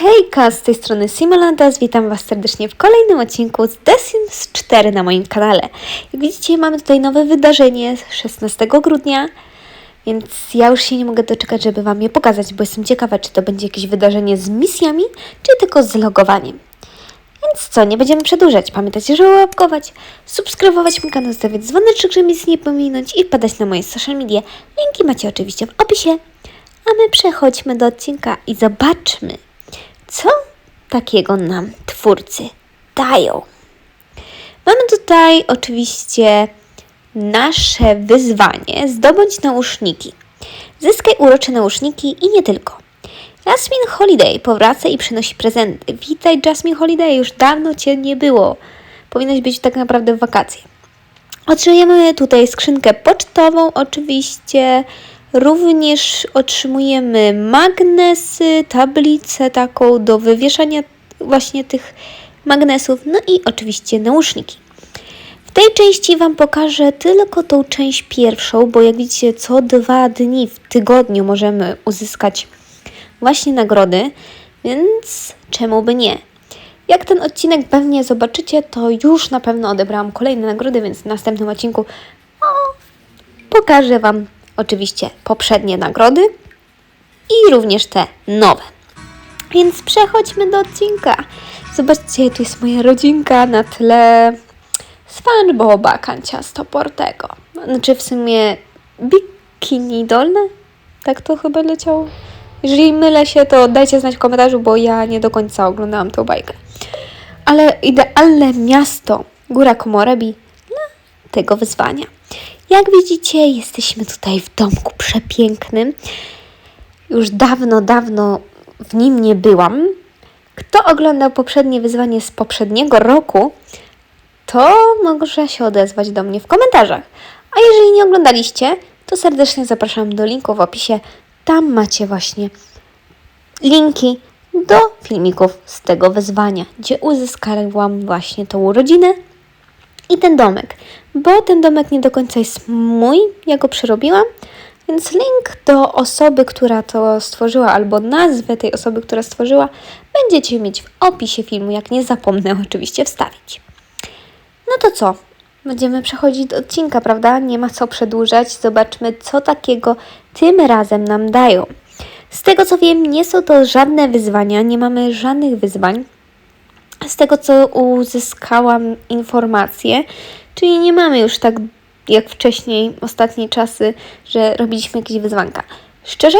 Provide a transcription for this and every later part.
Hejka, z tej strony Simolantas, witam Was serdecznie w kolejnym odcinku z The Sims 4 na moim kanale. Jak widzicie, mamy tutaj nowe wydarzenie 16 grudnia, więc ja już się nie mogę doczekać, żeby Wam je pokazać, bo jestem ciekawa, czy to będzie jakieś wydarzenie z misjami, czy tylko z logowaniem. Więc co, nie będziemy przedłużać. Pamiętajcie, żeby łapkować, subskrybować mój kanał, stawiać dzwoneczek, żeby nic nie pominąć i wpadać na moje social media. Linki macie oczywiście w opisie. A my przechodźmy do odcinka i zobaczmy, co takiego nam twórcy dają. Mamy tutaj oczywiście nasze wyzwanie zdobądź nauszniki. Zyskaj urocze nauszniki i nie tylko. Jasmine Holiday powraca i przynosi prezenty. Witaj Jasmine Holiday, już dawno Cię nie było. Powinnaś być tak naprawdę w wakacje. Otrzymujemy tutaj skrzynkę pocztową oczywiście. Również otrzymujemy magnesy, tablicę taką do wywieszania właśnie tych magnesów, no i oczywiście nauszniki. W tej części Wam pokażę tylko tą część pierwszą, bo jak widzicie, co dwa dni w tygodniu możemy uzyskać właśnie nagrody, więc czemu by nie? Jak ten odcinek pewnie zobaczycie, to już na pewno odebrałam kolejne nagrody, więc w następnym odcinku pokażę Wam oczywiście poprzednie nagrody i również te nowe. Więc przechodźmy do odcinka. Zobaczcie, tu jest moja rodzinka na tle SpongeBoba, Kancia Stoportego. Znaczy w sumie Bikini Dolne? Tak to chyba leciało. Jeżeli mylę się, to dajcie znać w komentarzu, bo ja nie do końca oglądałam tą bajkę. Ale idealne miasto, Góra Komorebi, dla tego wyzwania. Jak widzicie, jesteśmy tutaj w domku przepięknym. Już dawno, dawno w nim nie byłam. Kto oglądał poprzednie wyzwanie z poprzedniego roku, to może się odezwać do mnie w komentarzach. A jeżeli nie oglądaliście, to serdecznie zapraszam do linku w opisie. Tam macie właśnie linki do filmików z tego wyzwania, gdzie uzyskałam właśnie tą urodzinę i ten domek, bo ten domek nie do końca jest mój, ja go przerobiłam, więc link do osoby, która to stworzyła, albo nazwę tej osoby, która stworzyła, będziecie mieć w opisie filmu, jak nie zapomnę oczywiście wstawić. No to co? Będziemy przechodzić do odcinka, prawda? Nie ma co przedłużać. Zobaczmy, co takiego tym razem nam dają. Z tego co wiem, nie są to żadne wyzwania, nie mamy żadnych wyzwań. Z tego co uzyskałam informacje, czyli nie mamy już tak jak wcześniej, ostatnie czasy, że robiliśmy jakieś wyzwanka. Szczerze?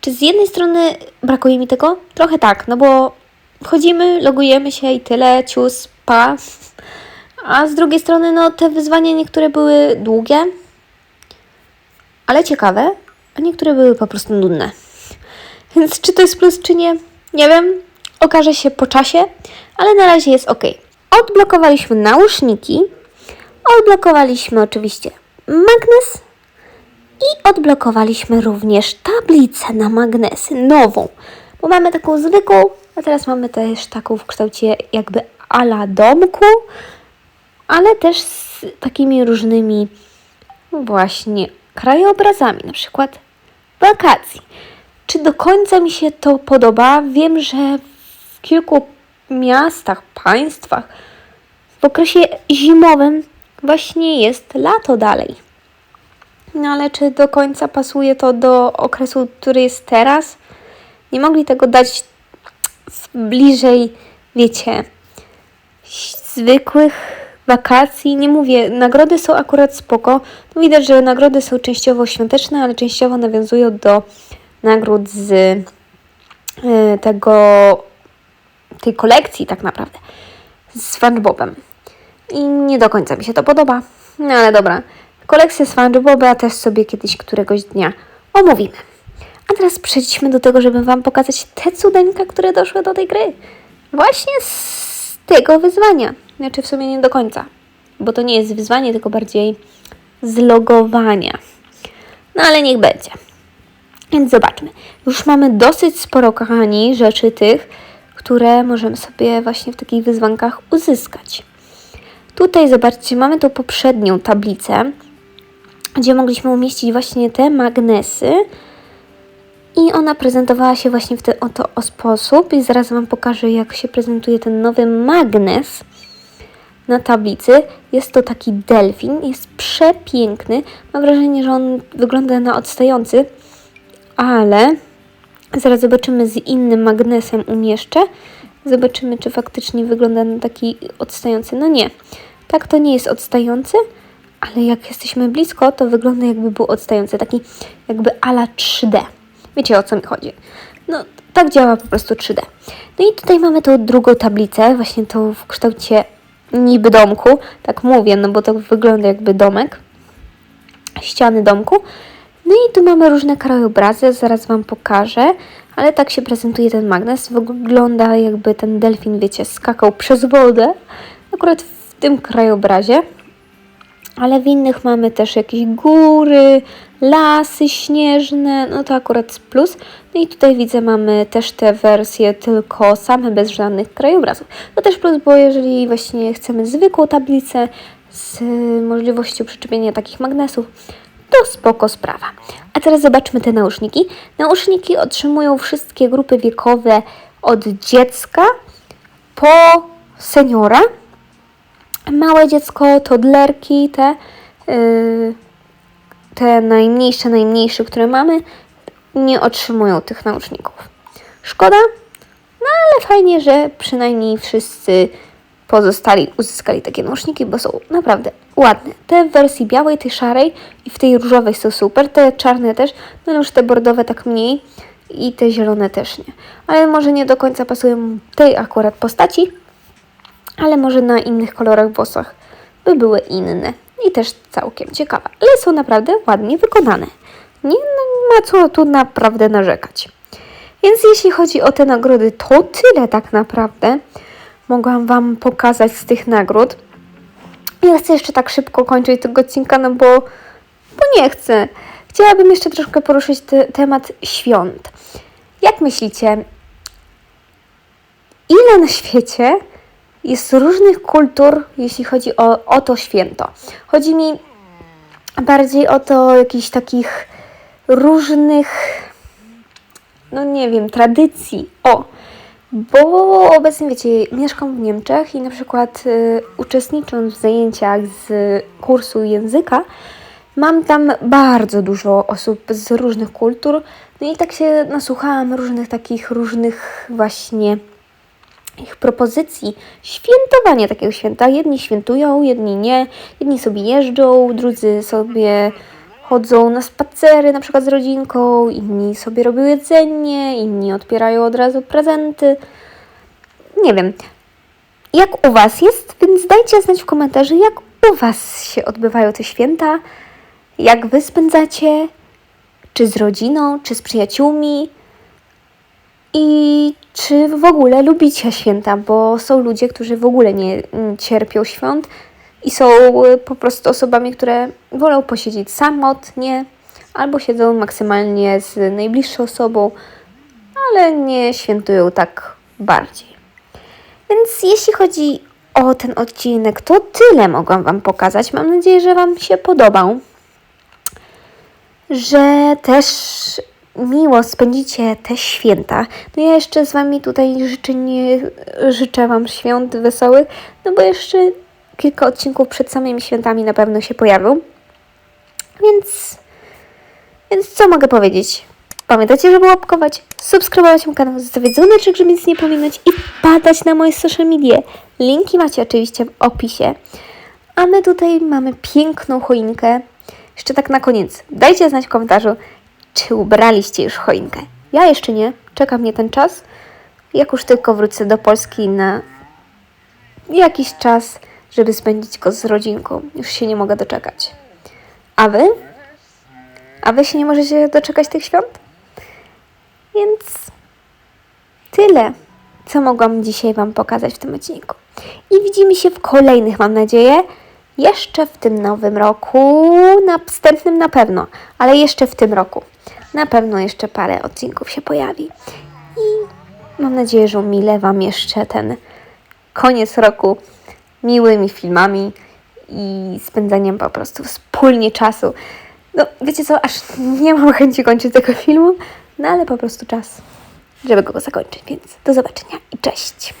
Czy z jednej strony brakuje mi tego? Trochę tak, no bo wchodzimy, logujemy się i tyle, cius, pa. A z drugiej strony, no te wyzwania niektóre były długie, ale ciekawe, a niektóre były po prostu nudne. Więc czy to jest plus, czy nie? Nie wiem. Okaże się po czasie, ale na razie jest ok. Odblokowaliśmy nauszniki, odblokowaliśmy oczywiście magnes i odblokowaliśmy również tablicę na magnesy, nową. Bo mamy taką zwykłą, a teraz mamy też taką w kształcie jakby ala domku, ale też z takimi różnymi właśnie krajobrazami, na przykład wakacji. Czy do końca mi się to podoba? Wiem, że w kilku miastach, państwach w okresie zimowym właśnie jest lato dalej. No ale czy do końca pasuje to do okresu, który jest teraz? Nie mogli tego dać bliżej, wiecie, zwykłych wakacji. Nie mówię, nagrody są akurat spoko. Tu widać, że nagrody są częściowo świąteczne, ale częściowo nawiązują do nagród z y, tego, tej kolekcji tak naprawdę z SpongeBobem. I nie do końca mi się to podoba. No ale dobra. Kolekcję SpongeBoba też sobie kiedyś któregoś dnia omówimy. A teraz przejdźmy do tego, żeby Wam pokazać te cudeńka, które doszły do tej gry. Właśnie z tego wyzwania. Znaczy w sumie nie do końca, bo to nie jest wyzwanie, tylko bardziej z logowania. No ale niech będzie. Więc zobaczmy. Już mamy dosyć sporo, kochani, rzeczy tych, które możemy sobie właśnie w takich wyzwankach uzyskać. Tutaj zobaczcie, mamy tą poprzednią tablicę, gdzie mogliśmy umieścić właśnie te magnesy. I ona prezentowała się właśnie w ten oto sposób i zaraz Wam pokażę, jak się prezentuje ten nowy magnes na tablicy. Jest to taki delfin, jest przepiękny. Mam wrażenie, że on wygląda na odstający, ale zaraz zobaczymy z innym magnesem umieszczę. Zobaczymy, czy faktycznie wygląda na taki odstający. No nie, tak to nie jest odstający, ale jak jesteśmy blisko, to wygląda jakby był odstający, taki jakby ala 3D. Wiecie o co mi chodzi. No, tak działa po prostu 3D. No i tutaj mamy tą drugą tablicę, właśnie tą w kształcie niby domku. Tak mówię, no bo to wygląda jakby domek. Ściany domku. No i tu mamy różne krajobrazy, zaraz Wam pokażę. Ale tak się prezentuje ten magnes. Wygląda jakby ten delfin, wiecie, skakał przez wodę. Akurat w tym krajobrazie ale w innych mamy też jakieś góry, lasy śnieżne, no to akurat plus. No i tutaj widzę mamy też te wersje tylko same, bez żadnych krajobrazów. To też plus, bo jeżeli właśnie chcemy zwykłą tablicę z możliwością przyczepienia takich magnesów, to spoko sprawa. A teraz zobaczmy te nauszniki. Nauszniki otrzymują wszystkie grupy wiekowe od dziecka po seniora. Małe dziecko, toddlerki, te, yy, te najmniejsze, najmniejsze, które mamy, nie otrzymują tych nauczników. Szkoda, no ale fajnie, że przynajmniej wszyscy pozostali uzyskali takie nauszniki, bo są naprawdę ładne. Te w wersji białej, tej szarej i w tej różowej są super, te czarne też, no już te bordowe tak mniej i te zielone też nie. Ale może nie do końca pasują tej akurat postaci, ale może na innych kolorach włosach by były inne i też całkiem ciekawe. Ale są naprawdę ładnie wykonane. Nie no, ma co tu naprawdę narzekać. Więc jeśli chodzi o te nagrody, to tyle tak naprawdę mogłam Wam pokazać z tych nagród. Ja chcę jeszcze tak szybko kończyć tego odcinka, no bo, bo nie chcę. Chciałabym jeszcze troszkę poruszyć te, temat świąt. Jak myślicie, ile na świecie jest różnych kultur, jeśli chodzi o, o to święto. Chodzi mi bardziej o to jakichś takich różnych, no nie wiem, tradycji. O, bo obecnie wiecie, mieszkam w Niemczech i na przykład y, uczestnicząc w zajęciach z kursu języka, mam tam bardzo dużo osób z różnych kultur. No i tak się nasłuchałam różnych takich różnych właśnie ich propozycji świętowania takiego święta. Jedni świętują, jedni nie, jedni sobie jeżdżą, drudzy sobie chodzą na spacery, na przykład z rodzinką, inni sobie robią jedzenie, inni odpierają od razu prezenty. Nie wiem, jak u Was jest, więc dajcie znać w komentarzu, jak u Was się odbywają te święta, jak Wy spędzacie, czy z rodziną, czy z przyjaciółmi. I czy w ogóle lubicie święta, bo są ludzie, którzy w ogóle nie cierpią świąt i są y, po prostu osobami, które wolą posiedzieć samotnie albo siedzą maksymalnie z najbliższą osobą, ale nie świętują tak bardziej. Więc jeśli chodzi o ten odcinek, to tyle mogłam Wam pokazać. Mam nadzieję, że Wam się podobał. Że też miło spędzicie te święta. No ja jeszcze z Wami tutaj życzę, nie, życzę Wam świąt wesołych, no bo jeszcze kilka odcinków przed samymi świętami na pewno się pojawią. Więc, więc co mogę powiedzieć? Pamiętajcie, żeby łapkować, subskrybować mój kanał, zostawiać dzwoneczek, żeby nic nie pominąć i wpadać na moje social media. Linki macie oczywiście w opisie. A my tutaj mamy piękną choinkę. Jeszcze tak na koniec. Dajcie znać w komentarzu, czy ubraliście już choinkę? Ja jeszcze nie. Czeka mnie ten czas. Jak już tylko wrócę do Polski na jakiś czas, żeby spędzić go z rodzinką. Już się nie mogę doczekać. A wy? A wy się nie możecie doczekać tych świąt? Więc tyle, co mogłam dzisiaj Wam pokazać w tym odcinku. I widzimy się w kolejnych, mam nadzieję, jeszcze w tym nowym roku, następnym na pewno, ale jeszcze w tym roku. Na pewno jeszcze parę odcinków się pojawi. I mam nadzieję, że umilę Wam jeszcze ten koniec roku miłymi filmami i spędzaniem po prostu wspólnie czasu. No, wiecie co, aż nie mam chęci kończyć tego filmu, No ale po prostu czas, żeby go zakończyć, więc do zobaczenia i cześć!